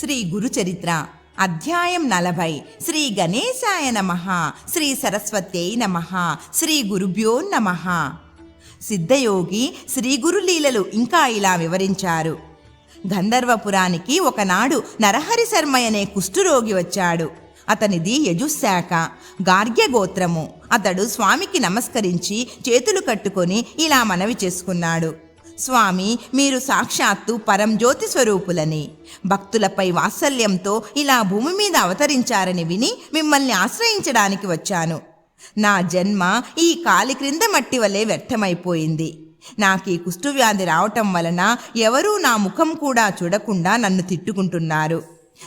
శ్రీ గురుచరిత్ర. అధ్యాయం నలభై. శ్రీ గణేశాయ నమ. శ్రీ సరస్వత్యై నమ. శ్రీ గురుభ్యో నమ. సిద్ధయోగి శ్రీ గురులీలలు ఇంకా ఇలా వివరించారు. గంధర్వపురానికి ఒకనాడు నరహరి శర్మ అనే కుష్ఠురోగి వచ్చాడు. అతనిది యజుశాఖ గార్గ్య గోత్రము. అతడు స్వామికి నమస్కరించి చేతులు కట్టుకొని ఇలా మనవి చేసుకున్నాడు. స్వామి మీరు సాక్షాత్తు పరంజ్యోతి స్వరూపులని. భక్తులపై వాత్సల్యంతో ఇలా భూమి మీద అవతరించారని విని మిమ్మల్ని ఆశ్రయించడానికి వచ్చాను. నా జన్మ ఈ కాలి క్రింద మట్టి వలె వ్యర్థమైపోయింది. నాకు ఈ కుష్ఠవ్యాధి రావటం వలన ఎవరూ నా ముఖం కూడా చూడకుండా నన్ను తిట్టుకుంటున్నారు.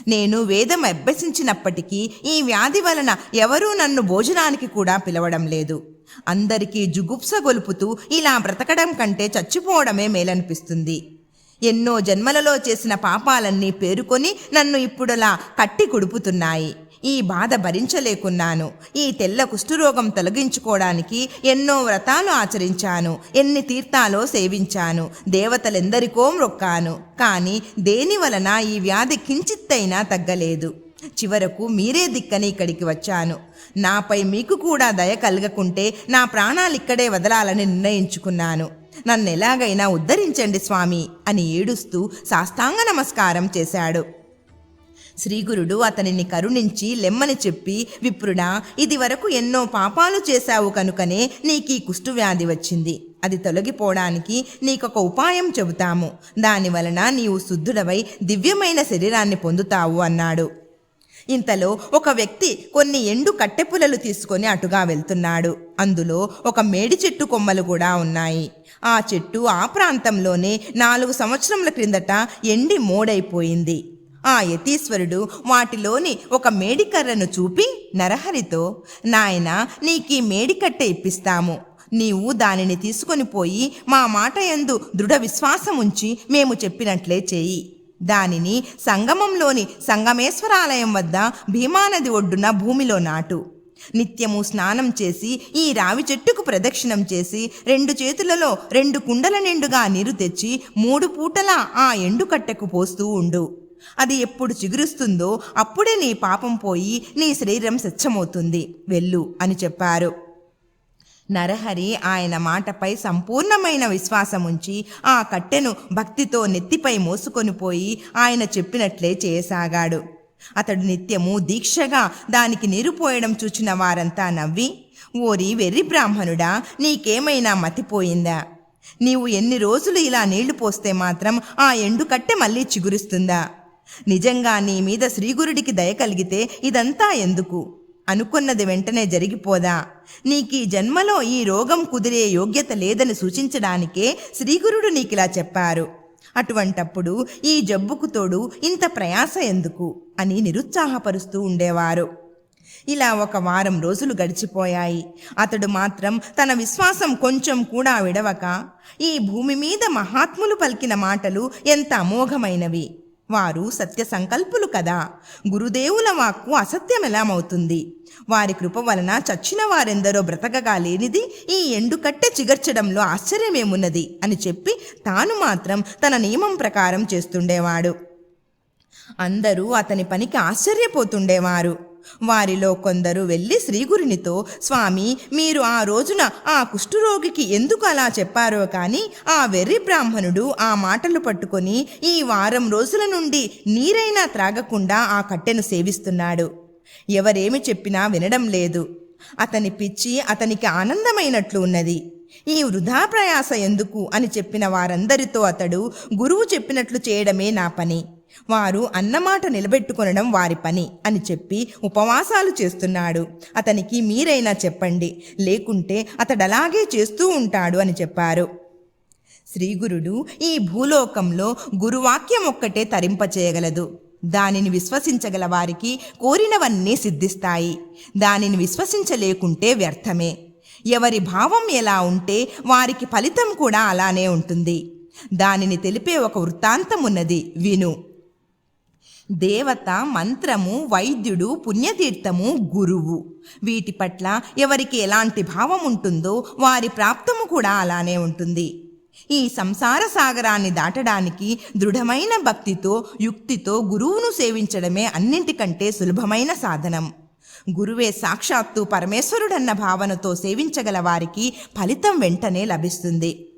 నేను వేదం అభ్యసించినప్పటికీ ఈ వ్యాధి వలన ఎవరూ నన్ను భోజనానికి కూడా పిలవడం లేదు. అందరికీ జుగుప్స గొలుపుతూ ఇలా బ్రతకడం కంటే చచ్చిపోవడమే మేలనిపిస్తుంది. ఎన్నో జన్మలలో చేసిన పాపాలన్నీ పేరుకొని నన్ను ఇప్పుడలా కట్టి కుడుపుతున్నాయి. ఈ బాధ భరించలేకున్నాను. ఈ తెల్ల కుష్ఠరోగం తొలగించుకోవడానికి ఎన్నో వ్రతాలు ఆచరించాను. ఎన్ని తీర్థాలో సేవించాను. దేవతలెందరికో మ్రొక్కాను కానీ దేని వలన ఈ వ్యాధి కించిత్తైనా తగ్గలేదు. చివరకు మీరే దిక్కని ఇక్కడికి వచ్చాను. నాపై మీకు కూడా దయ కలగకుంటే నా ప్రాణాలు ఇక్కడే వదలాలని నిర్ణయించుకున్నాను. నన్ను ఎలాగైనా ఉద్ధరించండి స్వామి అని ఏడుస్తూ సాష్టాంగ నమస్కారం చేశాడు. శ్రీగురుడు అతనిని కరుణించి లెమ్మని చెప్పి విప్రుడా ఇది వరకు ఎన్నో పాపాలు చేశావు కనుకనే నీకీ కుష్ఠువ్యాధి వచ్చింది. అది తొలగిపోవడానికి నీకొక ఉపాయం చెబుతాము. దాని వలన నీవు శుద్ధుడవై దివ్యమైన శరీరాన్ని పొందుతావు అన్నాడు. ఇంతలో ఒక వ్యక్తి కొన్ని ఎండు కట్టెపులలు తీసుకొని అటుగా వెళ్తున్నాడు. అందులో ఒక మేడి చెట్టు కొమ్మలు కూడా ఉన్నాయి. ఆ చెట్టు ఆ ప్రాంతంలోనే నాలుగు సంవత్సరముల క్రిందట ఎండి మోడైపోయింది. ఆ యతీశ్వరుడు వాటిలోని ఒక మేడికర్రను చూపి నరహరితో నాయన నీకీ మేడికట్టె ఇప్పిస్తాము. నీవు దానిని తీసుకొని పోయి మా మాట యందు దృఢ విశ్వాసం ఉంచి మేము చెప్పినట్లే చేయి. దానిని సంగమంలోని సంగమేశ్వరాలయం వద్ద భీమానది ఒడ్డున భూమిలో నాటు. నిత్యము స్నానం చేసి ఈ రావి చెట్టుకు ప్రదక్షిణం చేసి రెండు చేతులలో రెండు కుండల నిండుగా నీరు తెచ్చి మూడు పూటలా ఆ ఎండుకట్టెకు పోస్తూ ఉండు. అది ఎప్పుడు చిగురుస్తుందో అప్పుడే నీ పాపం పోయి నీ శరీరం స్వచ్ఛమవుతుంది. వెళ్ళు అని చెప్పారు. నరహరి ఆయన మాటపై సంపూర్ణమైన విశ్వాసం ఉంచి ఆ కట్టెను భక్తితో నెత్తిపై మోసుకొని పోయి ఆయన చెప్పినట్లే చేయసాగాడు. అతడు నిత్యము దీక్షగా దానికి నీరు పోయడం చూచిన వారంతా నవ్వి ఓరి వెర్రి బ్రాహ్మణుడా నీకేమైనా మతిపోయిందా నీవు ఎన్ని రోజులు ఇలా నీళ్ళు పోస్తే మాత్రం ఆ ఎండు కట్టె మళ్ళీ చిగురుస్తుందా? నిజంగా నీ మీద శ్రీగురుడికి దయ కలిగితే ఇదంతా ఎందుకు? అనుకున్నది వెంటనే జరిగిపోదా? నీకీ జన్మలో ఈ రోగం కుదిరే యోగ్యత లేదని సూచించడానికే శ్రీగురుడు నీకిలా చెప్పారు. అటువంటప్పుడు ఈ జబ్బుకు తోడు ఇంత ప్రయాస ఎందుకు? అని నిరుత్సాహపరుస్తూ ఉండేవారు. ఇలా ఒక వారం రోజులు గడిచిపోయాయి. అతడు మాత్రం తన విశ్వాసం కొంచెం కూడా విడవక ఈ భూమి మీద మహాత్ములు పలికిన మాటలు ఎంత అమోఘమైనవి! వారు సత్య సంకల్పులు కదా. గురుదేవుల వాక్కు అసత్యమెలామవుతుంది. వారి కృప వలన చచ్చిన వారెందరో బ్రతకగా లేనిది ఈ ఎండుకట్టె చిగర్చడంలో ఆశ్చర్యమేమున్నది అని చెప్పి తాను మాత్రం తన నియమం ప్రకారం చేస్తుండేవాడు. అందరూ అతని పనికి ఆశ్చర్యపోతుండేవారు. వారిలో కొందరు వెళ్ళి శ్రీగురునితో స్వామి మీరు ఆ రోజున ఆ కుష్ఠరోగికి ఎందుకు అలా చెప్పారో కానీ ఆ వెర్రి బ్రాహ్మణుడు ఆ మాటలు పట్టుకొని ఈ వారం రోజుల నుండి నీరైనా త్రాగకుండా ఆ కట్టెను సేవిస్తున్నాడు. ఎవరేమి చెప్పినా వినడం లేదు. అతని పిచ్చి అతనికి ఆనందమైనట్లు ఉన్నది. ఈ వృధా ప్రయాస ఎందుకు అని చెప్పిన వారందరితో అతడు గురువు చెప్పినట్లు చేయడమే నా పని. వారు అన్నమాట నిలబెట్టుకొనడం వారి పని అని చెప్పి ఉపవాసాలు చేస్తున్నాడు. అతనికి మీరైనా చెప్పండి. లేకుంటే అతడు అలాగే చేస్తూ ఉంటాడు అని చెప్పారు. శ్రీగురుడు ఈ భూలోకంలో గురువాక్యం ఒక్కటే తరింపచేయగలదు. దానిని విశ్వసించగల వారికి కోరినవన్నీ సిద్ధిస్తాయి. దానిని విశ్వసించలేకుంటే వ్యర్థమే. ఎవరి భావం ఎలా ఉంటే వారికి ఫలితం కూడా అలానే ఉంటుంది. దానిని తెలిపే ఒక వృత్తాంతం ఉన్నది విను. దేవత మంత్రము వైద్యుడు పుణ్యతీర్థము గురువు. వీటి పట్ల ఎవరికి ఎలాంటి భావం ఉంటుందో వారి ప్రాప్తము కూడా అలానే ఉంటుంది. ఈ సంసార సాగరాన్ని దాటడానికి దృఢమైన భక్తితో యుక్తితో గురువును సేవించడమే అన్నింటికంటే సులభమైన సాధనం. గురువే సాక్షాత్తు పరమేశ్వరుడన్న భావనతో సేవించగల వారికి ఫలితం వెంటనే లభిస్తుంది.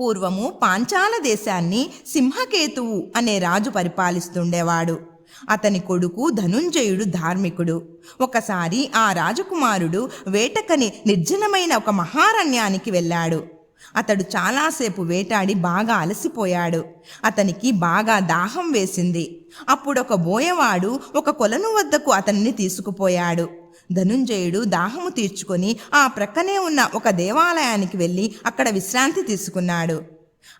పూర్వము పాంచాల దేశాన్ని సింహకేతువు అనే రాజు పరిపాలిస్తుండేవాడు. అతని కొడుకు ధనుంజయుడు ధార్మికుడు. ఒకసారి ఆ రాజకుమారుడు వేటకని నిర్జనమైన ఒక మహారణ్యానికి వెళ్ళాడు. అతడు చాలాసేపు వేటాడి బాగా అలసిపోయాడు. అతనికి బాగా దాహం వేసింది. అప్పుడొక బోయవాడు ఒక కొలను వద్దకు అతన్ని తీసుకుపోయాడు. ధనుంజయుడు దాహము తీర్చుకొని ఆ ప్రక్కనే ఉన్న ఒక దేవాలయానికి వెళ్ళి అక్కడ విశ్రాంతి తీసుకున్నాడు.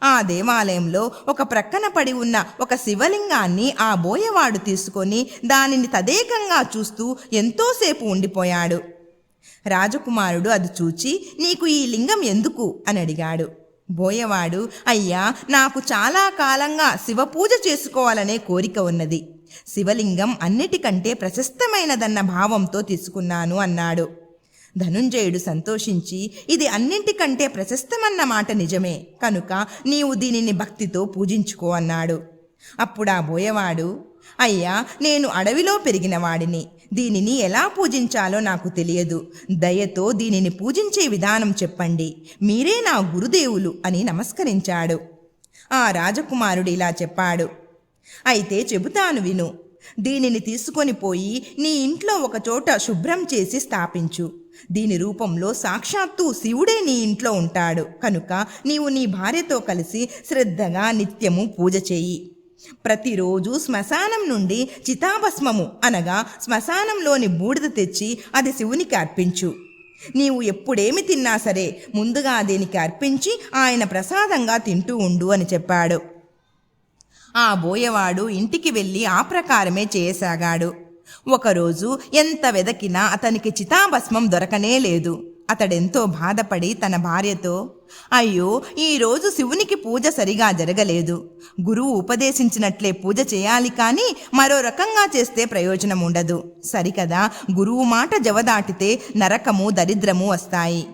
ఆ దేవాలయంలో ఒక ప్రక్కన పడి ఉన్న ఒక శివలింగాన్ని ఆ బోయవాడు తీసుకొని దానిని తదేకంగా చూస్తూ ఎంతోసేపు ఉండిపోయాడు. రాజకుమారుడు అది చూచి నీకు ఈ లింగం ఎందుకు? అని అడిగాడు. బోయవాడు అయ్యా నాకు చాలా కాలంగా శివపూజ చేసుకోవాలనే కోరిక ఉన్నది. శివలింగం అన్నిటికంటే ప్రశస్తమైనదన్న భావంతో తీసుకున్నాను అన్నాడు. ధనుంజయుడు సంతోషించి ఇది అన్నింటికంటే ప్రశస్తమన్న మాట నిజమే కనుక నీవు దీనిని భక్తితో పూజించుకో అన్నాడు. అప్పుడా బోయవాడు అయ్యా నేను అడవిలో పెరిగినవాడిని దీనిని ఎలా పూజించాలో నాకు తెలియదు దయతో దీనిని పూజించే విధానం చెప్పండి మీరే నా గురుదేవులు అని నమస్కరించాడు. ఆ రాజకుమారుడు ఇలా చెప్పాడు అయితే చెబుతాను విను. దీనిని తీసుకొని పోయి నీ ఇంట్లో ఒక చోట శుభ్రం చేసి స్థాపించు. దీని రూపంలో సాక్షాత్తు శివుడే నీ ఇంట్లో ఉంటాడు. కనుక నీవు నీ భార్యతో కలిసి శ్రద్ధగా నిత్యము పూజ చేయి. ప్రతిరోజు శ్మశానం నుండి చితాభస్మము అనగా శ్మశానంలోని బూడిద తెచ్చి అది శివునికి అర్పించు. నీవు ఎప్పుడేమి తిన్నా సరే ముందుగా దీనికి అర్పించి ఆయన ప్రసాదంగా తింటూ ఉండు అని చెప్పాడు. ఆ బోయవాడు ఇంటికి వెళ్ళి ఆ ప్రకారమే చేయసాగాడు. ఒకరోజు ఎంత వెదకినా అతనికి చితాభస్మం దొరకనే లేదు. అతడెంతో బాధపడి తన భార్యతో అయ్యో ఈరోజు శివునికి పూజ సరిగా జరగలేదు. గురువు ఉపదేశించినట్లే పూజ చేయాలి కానీ మరో రకంగా చేస్తే ప్రయోజనం ఉండదు సరికదా గురువు మాట జవదాటితే నరకము దరిద్రము వస్తాయి.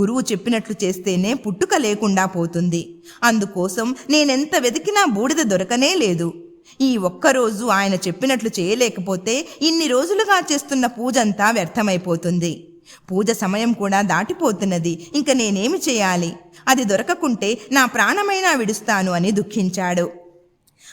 గురువు చెప్పినట్లు చేస్తేనే పుట్టుక లేకుండా పోతుంది. అందుకోసం నేనెంత వెతికినా బూడిద దొరకనే లేదు. ఈ ఒక్కరోజు ఆయన చెప్పినట్లు చేయలేకపోతే ఇన్ని రోజులుగా చేస్తున్న పూజంతా వ్యర్థమైపోతుంది. పూజ సమయం కూడా దాటిపోతున్నది. ఇంక నేనేమి చేయాలి? అది దొరకకుంటే నా ప్రాణమైనా విడుస్తాను అని దుఃఖించాడు.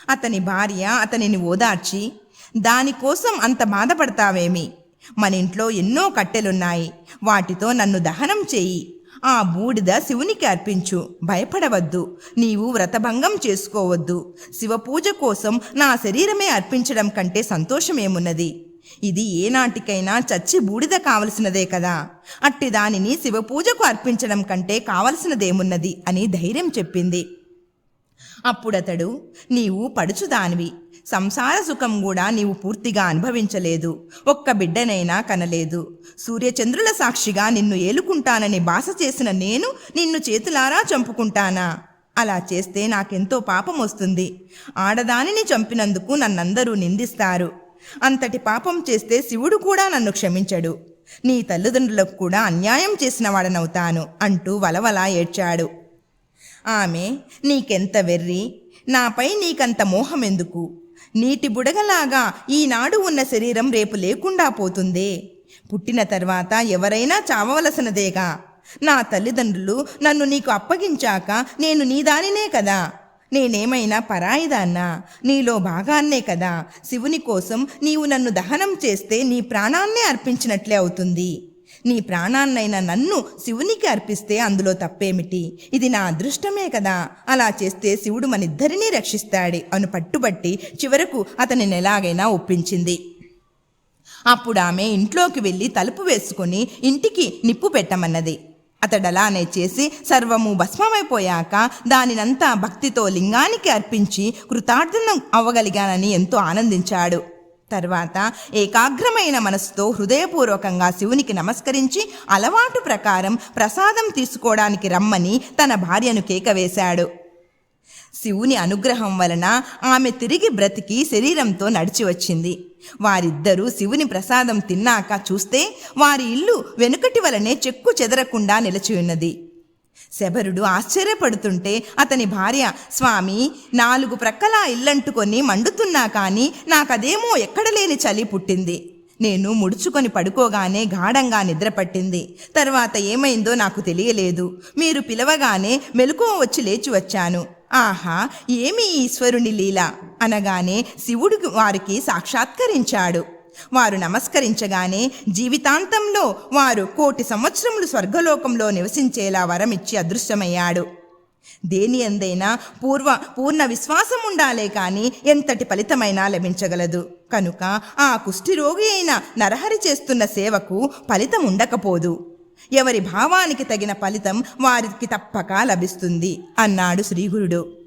అతని భార్య అతనిని ఓదార్చి దానికోసం అంత బాధపడతావేమి? మన ఇంట్లో ఎన్నో కట్టెలున్నాయి. వాటితో నన్ను దహనం చేయి. ఆ బూడిద శివునికి అర్పించు. భయపడవద్దు. నీవు వ్రతభంగం చేసుకోవద్దు. శివపూజ కోసం నా శరీరమే అర్పించడం కంటే సంతోషమేమున్నది? ఇది ఏనాటికైనా చచ్చి బూడిద కావలసినదే కదా. అట్టి దానిని శివపూజకు అర్పించడం కంటే కావలసినదేమున్నది అని ధైర్యం చెప్పింది. అప్పుడతడు నీవు పడుచుదానివి. సంసార సుఖం కూడా నీవు పూర్తిగా అనుభవించలేదు. ఒక్క బిడ్డనైనా కనలేదు. సూర్యచంద్రుల సాక్షిగా నిన్ను ఏలుకుంటానని బాస చేసిన నేను నిన్ను చేతులారా చంపుకుంటానా? అలా చేస్తే నాకెంతో పాపం వస్తుంది. ఆడదానిని చంపినందుకు నన్నందరూ నిందిస్తారు. అంతటి పాపం చేస్తే శివుడు కూడా నన్ను క్షమించడు. నీ తల్లిదండ్రులకు కూడా అన్యాయం చేసిన వాడనవుతాను అంటూ వలవలా ఏడ్చాడు. ఆమె నీకెంత వెర్రి? నాపై నీకంత మోహం ఎందుకు నీటి బుడగలాగా ఈనాడు ఉన్న శరీరం రేపు లేకుండా పోతుందే. పుట్టిన తర్వాత ఎవరైనా చావవలసినదేగా. నా తల్లిదండ్రులు నన్ను నీకు అప్పగించాక నేను నీదానినే కదా. నేనేమైనా పరాయిదాన్నా? నీలో భాగాన్నే కదా. శివుని కోసం నీవు నన్ను దహనం చేస్తే నీ ప్రాణాన్నే అర్పించినట్లే అవుతుంది. నీ ప్రాణాన్నైనా నన్ను శివునికి అర్పిస్తే అందులో తప్పేమిటి? ఇది నా అదృష్టమే కదా. అలా చేస్తే శివుడు మనిద్దరినీ రక్షిస్తాడు అను పట్టుబట్టి చివరకు అతనిని ఎలాగైనా ఒప్పించింది. అప్పుడు ఆమె ఇంట్లోకి వెళ్ళి తలుపు వేసుకుని ఇంటికి నిప్పు పెట్టమన్నది. అతడలానే చేసి సర్వము భస్మమైపోయాక దానినంతా భక్తితో లింగానికి అర్పించి కృతార్థనం అవ్వగలిగానని ఎంతో ఆనందించాడు. తర్వాత ఏకాగ్రమైన మనసుతో హృదయపూర్వకంగా శివునికి నమస్కరించి అలవాటు ప్రకారం ప్రసాదం తీసుకోవడానికి రమ్మని తన భార్యను కేకవేశాడు. శివుని అనుగ్రహం వలన ఆమె తిరిగి బ్రతికి శరీరంతో నడిచి వచ్చింది. వారిద్దరూ శివుని ప్రసాదం తిన్నాక చూస్తే వారి ఇల్లు వెనుకటి వలనే చెక్కు చెదరకుండా నిలిచి ఉన్నది. శబరుడు ఆశ్చర్యపడుతుంటే అతని భార్య స్వామి నాలుగు ప్రక్కలా ఇల్లంటుకొని మండుతున్నా కానీ నాకదేమో ఎక్కడ లేని చలి పుట్టింది. నేను ముడుచుకొని పడుకోగానే గాఢంగా నిద్రపట్టింది తర్వాత ఏమైందో నాకు తెలియలేదు. మీరు పిలవగానే మెలకువ వచ్చి లేచి వచ్చాను. ఆహా ఏమి ఈశ్వరుని లీల అనగానే శివుడు వారికి సాక్షాత్కరించాడు. వారు నమస్కరించగానే జీవితాంతంలో వారు కోటి సంవత్సరములు స్వర్గలోకంలో నివసించేలా వరమిచ్చి అదృశ్యమయ్యాడు. దేని ఎందైనా పూర్వ పూర్ణ విశ్వాసం ఉండాలే కానీ ఎంతటి ఫలితమైనా లభించగలదు. కనుక ఆ కుష్ఠిరోగి అయిన నరహరి చేస్తున్న సేవకు ఫలితం ఉండకపోదు. ఎవరి భావానికి తగిన ఫలితం వారికి తప్పక లభిస్తుంది అన్నాడు శ్రీగురుడు.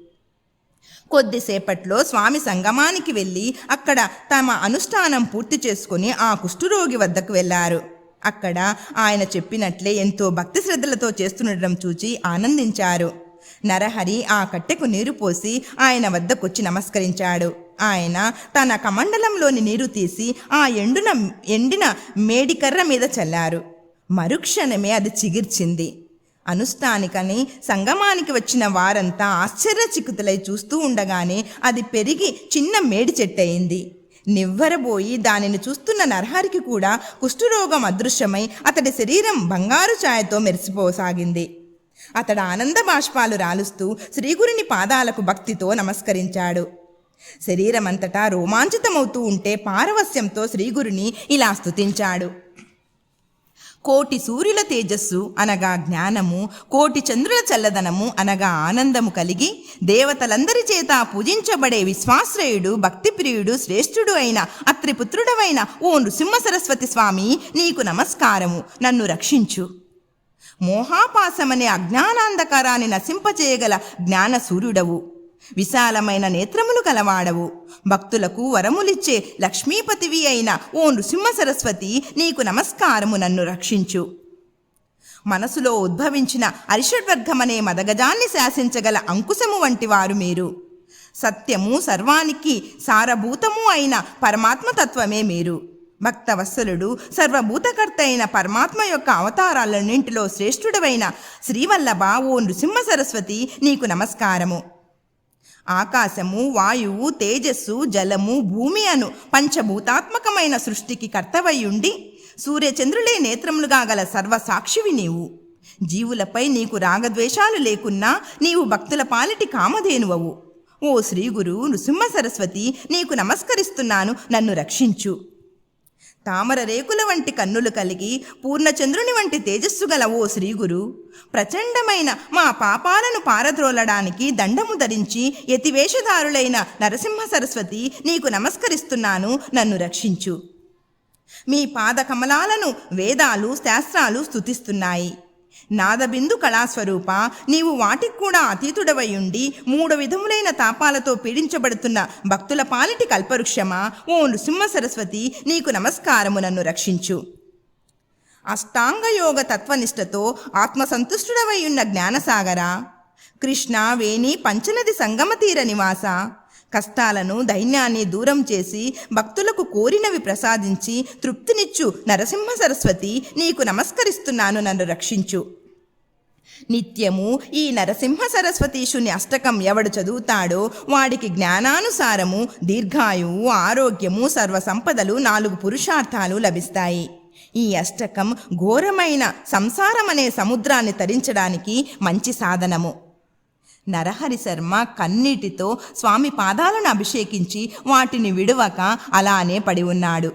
కొద్దిసేపట్లో స్వామి సంగమానికి వెళ్ళి అక్కడ తమ అనుష్ఠానం పూర్తి చేసుకుని ఆ కుష్ఠురోగి వద్దకు వెళ్ళారు. అక్కడ ఆయన చెప్పినట్లే ఎంతో భక్తి శ్రద్ధలతో చేస్తుండటం చూచి ఆనందించారు. నరహరి ఆ కట్టెకు నీరు పోసి ఆయన వద్దకొచ్చి నమస్కరించాడు. ఆయన తన కమండలంలోని నీరు తీసి ఆ ఎండున ఎండిన మేడికర్ర మీద చల్లారు. మరుక్షణమే అది చిగిర్చింది. అనుష్ఠానికని సంగమానికి వచ్చిన వారంతా ఆశ్చర్యచిక్కుతులై చూస్తూ ఉండగానే అది పెరిగి చిన్న మేడి చెట్టయింది నివ్వరబోయి దానిని చూస్తున్న నరహరికి కూడా కుష్ఠరోగం అదృశ్యమై అతడి శరీరం బంగారు ఛాయతో మెరిసిపోసాగింది. అతడు ఆనంద బాష్పాలు రాలుస్తూ శ్రీగురుని పాదాలకు భక్తితో నమస్కరించాడు. శరీరమంతటా రోమాంచితమవుతూ ఉంటే పారవస్యంతో శ్రీగురుని ఇలా స్తుతించాడు. కోటి సూర్యుల తేజస్సు అనగా జ్ఞానము కోటి చంద్రుల చల్లదనము అనగా ఆనందము కలిగి దేవతలందరి చేత పూజించబడే విశ్వాశ్రయుడు భక్తిప్రియుడు శ్రేష్ఠుడు అయిన అత్రిపుత్రుడవైన ఓ నృసింహ సరస్వతి స్వామి నీకు నమస్కారము. నన్ను రక్షించు. మోహాపాసమనే అజ్ఞానాంధకారాన్ని నశింపచేయగల జ్ఞాన సూర్యుడవు విశాలమైన నేత్రములు కలవాడవు. భక్తులకు వరములిచ్చే లక్ష్మీపతివి అయిన ఓ నృసింహ సరస్వతి నీకు నమస్కారము నన్ను రక్షించు. మనసులో ఉద్భవించిన అరిషడ్వర్గమనే మదగజాన్ని శాసించగల అంకుశము వంటి వారు మీరు. సత్యము సర్వానికి సారభూతము అయిన పరమాత్మతత్వమే మీరు. భక్తవత్సలుడు సర్వభూతకర్త అయిన పరమాత్మ యొక్క అవతారాలన్నింటిలో శ్రేష్ఠుడవైన శ్రీవల్లభ ఓ నృసింహ సరస్వతి నీకు నమస్కారము. ఆకాశము వాయువు తేజస్సు జలము భూమి అను పంచభూతాత్మకమైన సృష్టికి కర్తవయ్యుండి సూర్యచంద్రులే నేత్రములుగా గల సర్వసాక్షివి నీవు. జీవులపై నీకు రాగద్వేషాలు లేకున్నా నీవు భక్తుల పాలిటి కామధేనువవు. ఓ శ్రీగురు నృసింహ సరస్వతి నీకు నమస్కరిస్తున్నాను నన్ను రక్షించు. తామర రేకుల వంటి కన్నులు కలిగి పూర్ణచంద్రుని వంటి తేజస్సు గల ఓ శ్రీగురు. ప్రచండమైన మా పాపాలను పారద్రోలడానికి దండము ధరించి యతివేషధారులైన నరసింహ సరస్వతి నీకు నమస్కరిస్తున్నాను నన్ను రక్షించు. మీ పాద కమలాలను వేదాలు శాస్త్రాలు స్తుతిస్తున్నాయి. నాదబిందు కళాస్వరూప నీవు వాటికి కూడా అతీతుడవై ఉండి మూడు విధములైన తాపాలతో పీడించబడుతున్న భక్తుల పాలిటి కల్పవృక్షమా? ఓ నృసింహ సరస్వతి నీకు నమస్కారము నన్ను రక్షించు. అష్టాంగయోగ తత్వనిష్టతో ఆత్మసంతుష్టుడవై ఉన్న జ్ఞానసాగర కృష్ణ వేణి పంచనది సంగమతీర నివాస కష్టాలను దైన్యాన్ని దూరం చేసి భక్తులకు కోరినవి ప్రసాదించి తృప్తినిచ్చు నరసింహ సరస్వతి నీకు నమస్కరిస్తున్నాను నన్ను రక్షించు. నిత్యము ఈ నరసింహ సరస్వతీశుని అష్టకం ఎవడు చదువుతాడో వాడికి జ్ఞానానుసారము దీర్ఘాయువు ఆరోగ్యము సర్వ సంపదలు నాలుగు పురుషార్థాలు లభిస్తాయి. ఈ అష్టకం ఘోరమైన సంసారమనే సముద్రాన్ని తరించడానికి మంచి సాధనము. నరహరి శర్మ కన్నీటితో స్వామి పాదాలను అభిషేకించి వాటిని విడవక అలానే పడి ఉన్నాడు.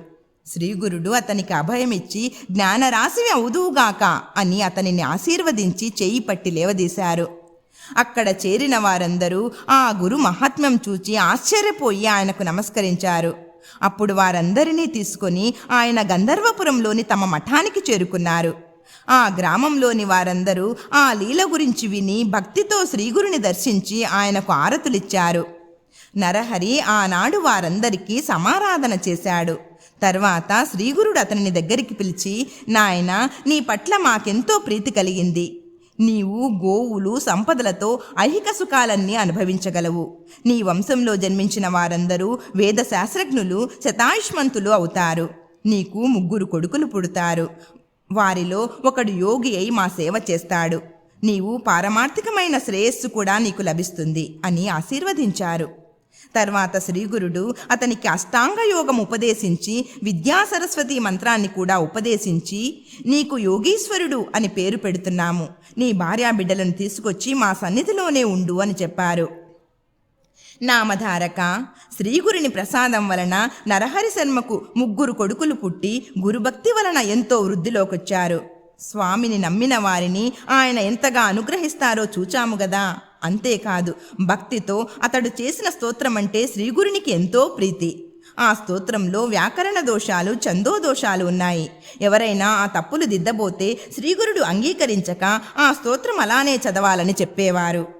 శ్రీగురుడు అతనికి అభయమిచ్చి జ్ఞానరాశివి అవుదువుగాక అని అతనిని ఆశీర్వదించి చేయి పట్టి లేవదీశారు. అక్కడ చేరిన వారందరూ ఆ గురు మహాత్మ్యం చూచి ఆశ్చర్యపోయి ఆయనకు నమస్కరించారు. అప్పుడు వారందరినీ తీసుకొని ఆయన గంధర్వపురంలోని తమ మఠానికి చేరుకున్నారు. ఆ గ్రామంలోని వారందరూ ఆ లీల గురించి విని భక్తితో శ్రీగురుని దర్శించి ఆయనకు ఆరతులిచ్చారు. నరహరి ఆనాడు వారందరికీ సమారాధన చేశాడు. తర్వాత శ్రీగురుడు అతనిని దగ్గరికి పిలిచి నాయన నీ పట్ల మాకెంతో ప్రీతి కలిగింది. నీవు గోవులు సంపదలతో ఐహిక సుఖాలన్నీ అనుభవించగలవు. నీ వంశంలో జన్మించిన వారందరూ వేద శాస్త్రజ్ఞులు శతాయుష్మంతులు అవుతారు. నీకు ముగ్గురు కొడుకులు పుడతారు. వారిలో ఒకడు యోగి అయి మా సేవ చేస్తాడు. నీవు పారమార్థికమైన శ్రేయస్సు కూడా నీకు లభిస్తుంది అని ఆశీర్వదించారు. తర్వాత శ్రీగురుడు అతనికి అష్టాంగ యోగం ఉపదేశించి విద్యా సరస్వతి మంత్రాన్ని కూడా ఉపదేశించి నీకు యోగీశ్వరుడు అని పేరు పెడుతున్నాము. నీ భార్యాబిడ్డలను తీసుకొచ్చి మా సన్నిధిలోనే ఉండు అని చెప్పారు. నామధారక. శ్రీగురుని ప్రసాదం వలన నరహరి శర్మకు ముగ్గురు కొడుకులు పుట్టి గురుభక్తి వలన ఎంతో వృద్ధిలోకొచ్చారు. స్వామిని నమ్మిన వారిని ఆయన ఎంతగా అనుగ్రహిస్తారో చూచాము గదా. అంతేకాదు భక్తితో అతడు చేసిన స్తోత్రమంటే శ్రీగురునికి ఎంతో ప్రీతి. ఆ స్తోత్రంలో వ్యాకరణ దోషాలు చందో దోషాలు ఉన్నాయి. ఎవరైనా ఆ తప్పులు దిద్దబోతే శ్రీగురుడు అంగీకరించక ఆ స్తోత్రం అలానే చదవాలని చెప్పేవారు.